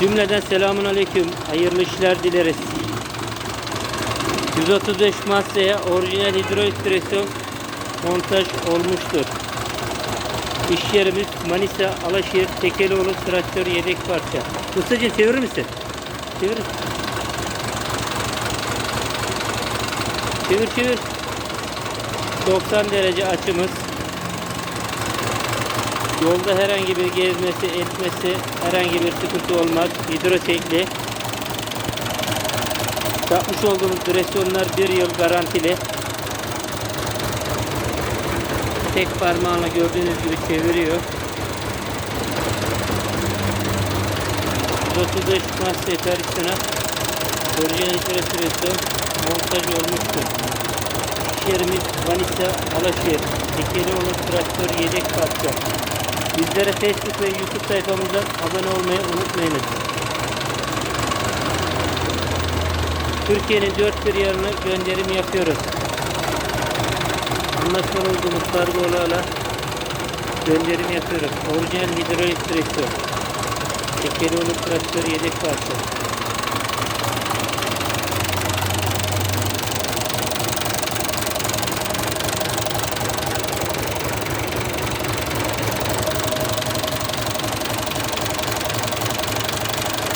Cümleden selamun aleyküm. Hayırlı işler dileriz. 135 masaya orijinal hidrolik direksiyon montaj olmuştur. İş yerimiz Manisa Alaşehir Tekelioğlu traktör yedek parça. Ustacığım çevirir misin? Çevir. Çevir çevir. 90 derece açımız. Yolda herhangi bir gezmesi, etmesi, herhangi bir sıkıntı olmaz. Hidrotekli. Takmış olduğumuz direksiyonlar bir yıl garantili. Tek parmağınla gördüğünüz gibi çeviriyor. 135 mas yeterlisine orijinal direksiyon montaj olmuştur. İş yerimiz Manisa Alaşehir. Tekelioğlu traktör yedek parça. Bizlere Facebook ve YouTube sayfamızdan abone olmayı unutmayınız. Türkiye'nin dört bir yanına gönderim yapıyoruz. Anlaşmalı olduğumuz kargolarla gönderim yapıyoruz. Orijinal hidrolik direksiyon. Tekelioğlu traktör yedek parça.